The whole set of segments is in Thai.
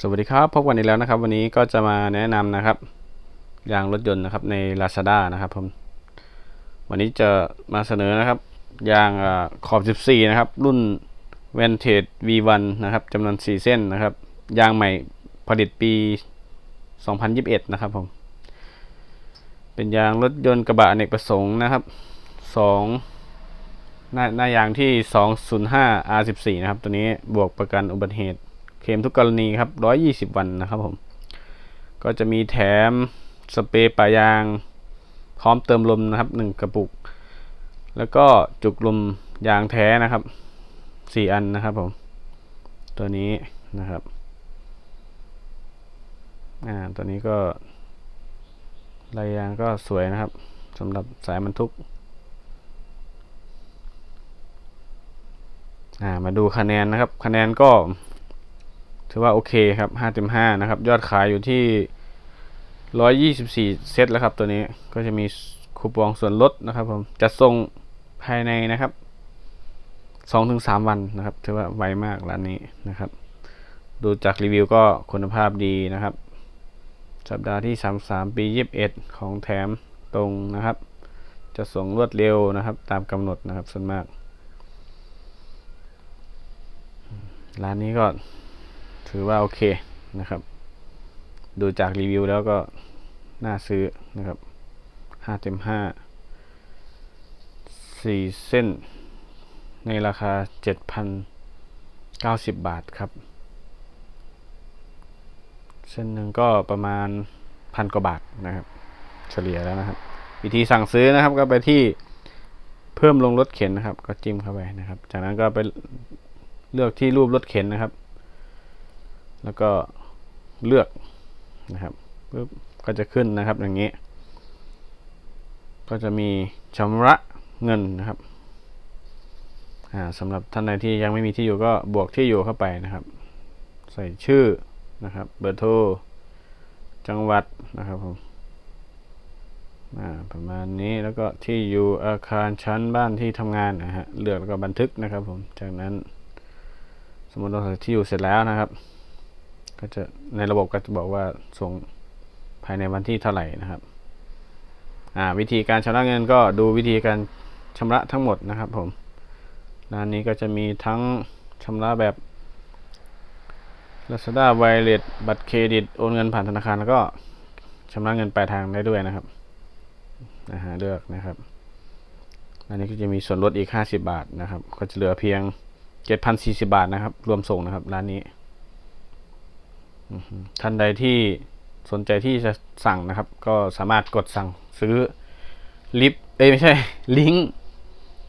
สวัสดีครับพบกันอีกแล้วนะครับ วันนี้ก็จะมาแนะนำนะครับยางรถยนต์นะครับใน Lazada นะครับผมวันนี้จะมาเสนอนะครับยางอาขอบ 14 นะครับ รุ่น Vantage V1 นะครับจำนวน 4 เส้นนะครับ ยางใหม่ผลิตปี 2021 นะครับผมเป็นยางรถยนต์กระบะอเนกประสงค์นะครับ 2 หน้าหน้ายางที่ 205 R14 นะครับ ตัวนี้บวกประกันอุบัติเหตุ เคลมทุกกรณีครับ 120 วันนะครับผม ก็จะมีแถมสเปรย์ปะยาง พร้อมเติมลมนะครับ 1 กระปุก แล้วก็จุกลมยางแท้นะครับ 4 อันนะครับผม ตัวนี้นะครับ อ่า ตัวนี้ก็ลายยางก็สวยนะครับสำหรับสายบรรทุก อ่า มาดูคะแนนนะครับ คะแนนก็ ถือว่าโอเคครับ5เต็ม5นะครับ ยอดขายอยู่ที่124เซตแล้วครับ ตัวนี้ก็จะมีคูปองส่วนลดนะครับผมจะส่งภายในนะครับ2-3วันนะครับถือว่าไวมากร้านนี้นะครับ ดูจากรีวิวก็คุณภาพดีนะครับ สัปดาห์ที่33ปี21ของแถมตรงนะครับ จะส่งรวดเร็วนะครับ ตามกำหนดนะครับส่วนมาก ร้านนี้ก็ ถือว่าโอเคนะครับ ดูจากรีวิวแล้วก็น่าซื้อนะครับห้าเต็มห้าสี่เส้น ในราคาเจ็ดพันเก้าสิบบาทครับ เส้นหนึ่งก็ประมาณพันกว่าบาทนะครับเฉลี่ยแล้วนะครับ วิธีสั่งซื้อนะครับก็ไปที่เพิ่มลงรถเข็นนะครับ ก็จิ้มเข้าไปนะครับ จากนั้นก็ไปเลือกที่รูปรถเข็นนะครับ แล้วก็เลือกนะครับปุ๊บก็จะขึ้นนะครับอย่างนี้ ก็จะมีชำระเงินนะครับอ่าสำหรับท่านใดที่ยังไม่มีที่อยู่ก็บวกที่อยู่เข้าไปนะครับ ใส่ชื่อนะครับเบอร์โทรจังหวัดนะครับผมอ่าประมาณนี้แล้วก็ที่อยู่อาคารชั้นบ้านที่ทำงานนะฮะเลือกแล้วก็บันทึกนะครับผมจากนั้น สมมติเราใส่ที่อยู่เสร็จแล้วนะครับ ก็จะในระบบก็จะบอกว่าส่งภายในวันที่เท่าไหร่นะครับ อ่าวิธีการชำระเงินก็ดูวิธีการชำระทั้งหมดนะครับ ผมร้านนี้ก็จะมีทั้งชำระแบบ Lazada w i r e l e s บัตรเครดิตโอนเงินผ่านธนาคารแล้วก็ชำระเงินปลายทางได้ด้วยนะครับนะฮะเลือกนะครับอันนี้ก็จะมีส่วนลดอีก 50 บาทนะครับ ก็จะเหลือเพียง 7,040 บาทนะครับ รวมส่งนะครับ ร้านนี้ ท่านใดที่สนใจที่จะสั่งนะครับ ก็สามารถกดสั่งซื้อลิฟต์เอ้ไม่ใช่ ลิงก์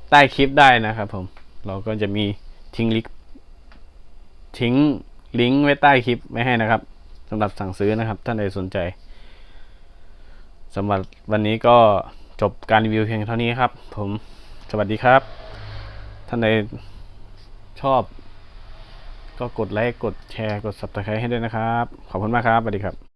ใต้คลิปได้นะครับผม เราก็จะมีทิ้งลิงก์ทิ้งลิงก์ไว้ใต้คลิปไม่ให้นะครับสำหรับสั่งซื้อนะครับ ท่านใดสนใจสำหรับวันนี้ก็จบการรีวิวเพียงเท่านี้ครับ ผมสวัสดีครับ ท่านใดชอบ ก็กดไลค์ กดแชร์ กด subscribe ให้ด้วยนะครับ ขอบคุณมากครับ สวัสดีครับ